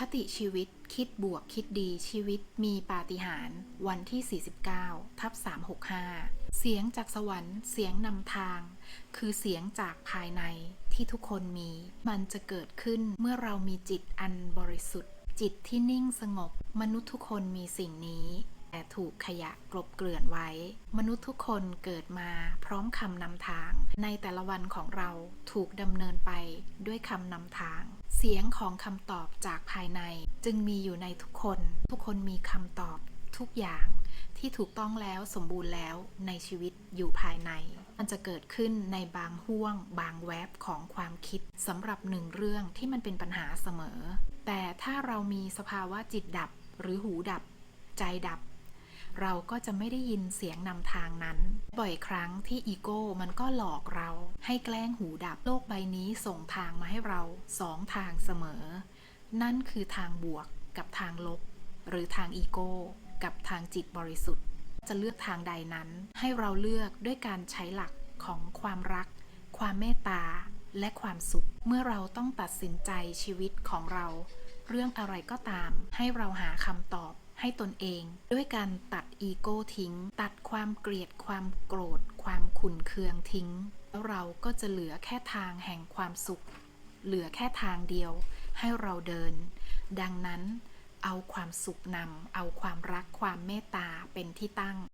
คติชีวิตคิดบวกคิดดีชีวิตมีปาฏิหาริย์วันที่ 49 ทับ 365 เสียงจากสวรรค์เสียงนำทาง คือเสียงจากภายในที่ทุกคนมี มันจะเกิดขึ้นเมื่อเรามีจิตอันบริสุทธิ์ จิตที่นิ่งสงบ มนุษย์ทุกคนมีสิ่งนี้ ถูกขยะกลบเกลื่อนไว้ มนุษย์ทุกคนเกิดมาพร้อมคำนำทาง ในแต่ละวันของเราถูกดำเนินไปด้วยคำนำทาง เสียงของคำตอบจากภายใน จึงมีอยู่ในทุกคน ทุกคนมีคำตอบทุกอย่างที่ถูกต้องแล้วสมบูรณ์แล้วในชีวิตอยู่ภายใน มันจะเกิดขึ้นในบางห่วง บางแวบของความคิดสำหรับหนึ่งเรื่องที่มันเป็นปัญหาเสมอ แต่ถ้าเรามีสภาวะจิตดับหรือหูดับ ใจดับ เราก็จะไม่ได้ยินเสียงนำทางนั้น บ่อยครั้งที่อีโก้มันก็หลอกเรา ให้แกล้งหูดับโลกใบนี้ส่งทางมาให้เราสองทางเสมอ นั่นคือทางบวกกับทางลบ หรือทางอีโก้กับทางจิตบริสุทธิ์ จะเลือกทางใดนั้น ให้เราเลือกด้วยการใช้หลักของความรัก ความเมตตา และความสุข เมื่อเราต้องตัดสินใจชีวิตของเรา เรื่องอะไรก็ตาม ให้เราหาคำตอบให้ตนเอง ด้วยการตัด อีโก้ทิ้ง ตัดความเกลียดความโกรธ ความขุนเคืองทิ้ง แล้วเราก็จะเหลือแค่ทางแห่งความสุข เหลือแค่ทางเดียว ให้เราเดิน ดังนั้นเอาความสุขนำเอาความรักความเมตตาเป็นที่ตั้ง